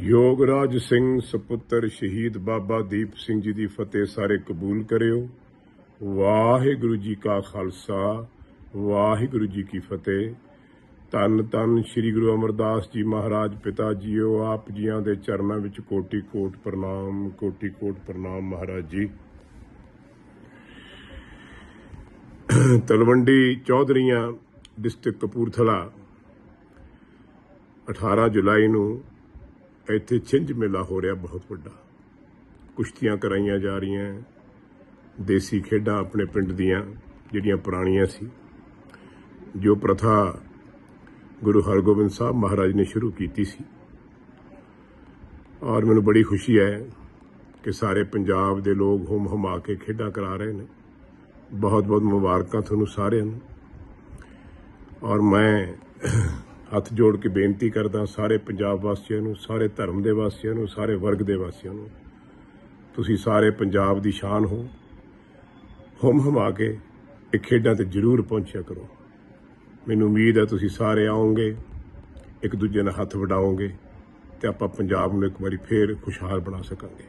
ਯੋਗਰਾਜ ਸਿੰਘ ਸੁਪੁੱਤਰ ਸ਼ਹੀਦ ਬਾਬਾ ਦੀਪ ਸਿੰਘ ਜੀ ਦੀ ਫਤਿਹ ਸਾਰੇ ਕਬੂਲ ਕਰਿਓ। ਵਾਹਿਗੁਰੂ ਜੀ ਕਾ ਖਾਲਸਾ, ਵਾਹਿਗੁਰੂ ਜੀ ਕੀ ਫਤਿਹ। ਧੰਨ ਧੰਨ ਸ੍ਰੀ ਗੁਰੂ ਅਮਰਦਾਸ ਜੀ ਮਹਾਰਾਜ ਪਿਤਾ ਜੀਓ, ਆਪ ਜੀਆਂ ਦੇ ਚਰਨਾਂ ਵਿੱਚ ਕੋਟੀ ਕੋਟ ਪ੍ਰਣਾਮ ਕੋਟੀ ਕੋਟ ਪ੍ਰਣਾਮ ਮਹਾਰਾਜ ਜੀ। ਤਲਵੰਡੀ ਚੌਧਰੀਆਂ, ਡਿਸਟ੍ਰਿਕਟ ਕਪੂਰਥਲਾ 18 ਜੁਲਾਈ ਨੂੰ ਇੱਥੇ ਛਿੰਝ ਮੇਲਾ ਹੋ ਰਿਹਾ ਬਹੁਤ ਵੱਡਾ। ਕੁਸ਼ਤੀਆਂ ਕਰਾਈਆਂ ਜਾ ਰਹੀਆਂ ਦੇਸੀ ਖੇਡਾਂ ਆਪਣੇ ਪਿੰਡ ਦੀਆਂ ਜਿਹੜੀਆਂ ਪੁਰਾਣੀਆਂ ਸੀ। ਜੋ ਪ੍ਰਥਾ ਗੁਰੂ ਹਰਗੋਬਿੰਦ ਸਾਹਿਬ ਮਹਾਰਾਜ ਨੇ ਸ਼ੁਰੂ ਕੀਤੀ ਸੀ। ਔਰ ਮੈਨੂੰ ਬੜੀ ਖੁਸ਼ੀ ਹੈ ਕਿ ਸਾਰੇ ਪੰਜਾਬ ਦੇ ਲੋਕ ਹੁਮ ਹਮਾ ਕੇ ਖੇਡਾਂ ਕਰਾ ਰਹੇ ਨੇ। ਬਹੁਤ ਬਹੁਤ ਮੁਬਾਰਕਾਂ ਤੁਹਾਨੂੰ ਸਾਰਿਆਂ ਨੂੰ। ਔਰ ਮੈਂ ਹੱਥ ਜੋੜ ਕੇ ਬੇਨਤੀ ਕਰਦਾ ਸਾਰੇ ਪੰਜਾਬ ਵਾਸੀਆਂ ਨੂੰ, ਸਾਰੇ ਧਰਮ ਦੇ ਵਾਸੀਆਂ ਨੂੰ, ਸਾਰੇ ਵਰਗ ਦੇ ਵਾਸੀਆਂ ਨੂੰ, ਤੁਸੀਂ ਸਾਰੇ ਪੰਜਾਬ ਦੀ ਸ਼ਾਨ ਹੋ। ਹੁਮ ਹਮਾ ਕੇ ਇਹ ਖੇਡਾਂ ਤੇ ਜ਼ਰੂਰ ਪਹੁੰਚਿਆ ਕਰੋ। ਮੈਨੂੰ ਉਮੀਦ ਹੈ ਤੁਸੀਂ ਸਾਰੇ ਆਓਗੇ, ਇੱਕ ਦੂਜੇ ਨਾਲ ਹੱਥ ਵਡਾਓਗੇ ਤੇ ਆਪਾਂ ਪੰਜਾਬ ਨੂੰ ਇੱਕ ਵਾਰੀ ਫੇਰ ਖੁਸ਼ਹਾਲ ਬਣਾ ਸਕਾਂਗੇ।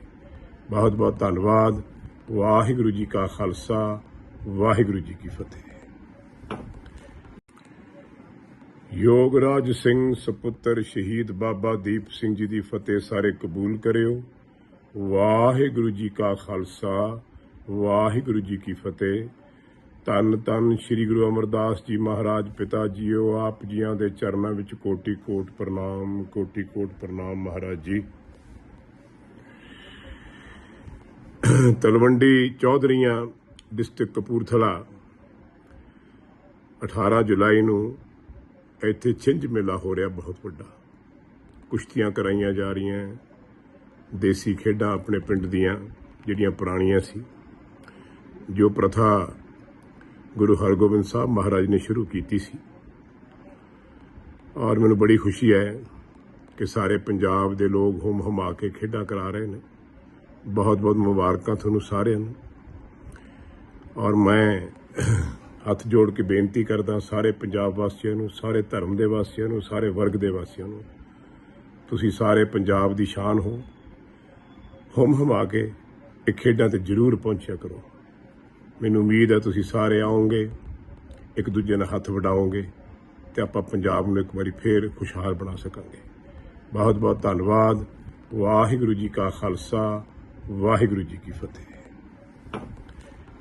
ਬਹੁਤ ਬਹੁਤ ਧੰਨਵਾਦ। ਵਾਹਿਗੁਰੂ ਜੀ ਕਾ ਖਾਲਸਾ, ਵਾਹਿਗੁਰੂ ਜੀ ਕੀ ਫਤਿਹ। ਯੋਗਰਾਜ ਸਿੰਘ ਸੁਪੁੱਤਰ ਸ਼ਹੀਦ ਬਾਬਾ ਦੀਪ ਸਿੰਘ ਜੀ ਦੀ ਫਤਿਹ ਸਾਰੇ ਕਬੂਲ ਕਰਿਓ। ਵਾਹਿਗੁਰੂ ਜੀ ਕਾ ਖਾਲਸਾ, ਵਾਹਿਗੁਰੂ ਜੀ ਕੀ ਫਤਿਹ। ਧੰਨ ਧੰਨ ਸ੍ਰੀ ਗੁਰੂ ਅਮਰਦਾਸ ਜੀ ਮਹਾਰਾਜ ਪਿਤਾ ਜੀਓ, ਆਪ ਜੀਆਂ ਦੇ ਚਰਨਾਂ ਵਿੱਚ ਕੋਟੀ ਕੋਟ ਪ੍ਰਣਾਮ ਕੋਟි ਕੋਟ ਪ੍ਰਣਾਮ ਮਹਾਰਾਜ ਜੀ। ਤਲਵੰਡੀ ਚੌਧਰੀਆਂ, ਡਿਸਟ੍ਰਿਕਟ ਕਪੂਰਥਲਾ 18 ਜੁਲਾਈ ਨੂੰ ਇੱਥੇ ਛਿੰਝ ਮੇਲਾ ਹੋ ਰਿਹਾ ਬਹੁਤ ਵੱਡਾ। ਕੁਸ਼ਤੀਆਂ ਕਰਾਈਆਂ ਜਾ ਰਹੀਆਂ ਦੇਸੀ ਖੇਡਾਂ ਆਪਣੇ ਪਿੰਡ ਦੀਆਂ, ਜਿਹੜੀਆਂ ਪੁਰਾਣੀਆਂ ਸੀ। ਜੋ ਪ੍ਰਥਾ ਗੁਰੂ ਹਰਗੋਬਿੰਦ ਸਾਹਿਬ ਮਹਾਰਾਜ ਨੇ ਸ਼ੁਰੂ ਕੀਤੀ ਸੀ। ਔਰ ਮੈਨੂੰ ਬੜੀ ਖੁਸ਼ੀ ਹੈ ਕਿ ਸਾਰੇ ਪੰਜਾਬ ਦੇ ਲੋਕ ਹੁਮ ਹਮਾ ਕੇ ਖੇਡਾਂ ਕਰਾ ਰਹੇ ਨੇ। ਬਹੁਤ ਬਹੁਤ ਮੁਬਾਰਕਾਂ ਤੁਹਾਨੂੰ ਸਾਰਿਆਂ ਨੂੰ। ਔਰ ਮੈਂ ਹੱਥ ਜੋੜ ਕੇ ਬੇਨਤੀ ਕਰਦਾ ਸਾਰੇ ਪੰਜਾਬ ਵਾਸੀਆਂ ਨੂੰ, ਸਾਰੇ ਧਰਮ ਦੇ ਵਾਸੀਆਂ ਨੂੰ, ਸਾਰੇ ਵਰਗ ਦੇ ਵਾਸੀਆਂ ਨੂੰ, ਤੁਸੀਂ ਸਾਰੇ ਪੰਜਾਬ ਦੀ ਸ਼ਾਨ ਹੋ। ਹੁਮ ਹਮਾ ਕੇ ਇਹ ਖੇਡਾਂ ਤੇ ਜ਼ਰੂਰ ਪਹੁੰਚਿਆ ਕਰੋ। ਮੈਨੂੰ ਉਮੀਦ ਹੈ ਤੁਸੀਂ ਸਾਰੇ ਆਓਗੇ, ਇੱਕ ਦੂਜੇ ਨਾਲ ਹੱਥ ਵਡਾਓਗੇ ਤੇ ਆਪਾਂ ਪੰਜਾਬ ਨੂੰ ਇੱਕ ਵਾਰੀ ਫੇਰ ਖੁਸ਼ਹਾਲ ਬਣਾ ਸਕਾਂਗੇ। ਬਹੁਤ ਬਹੁਤ ਧੰਨਵਾਦ। ਵਾਹਿਗੁਰੂ ਜੀ ਕਾ ਖਾਲਸਾ, ਵਾਹਿਗੁਰੂ ਜੀ ਕੀ ਫਤਿਹ।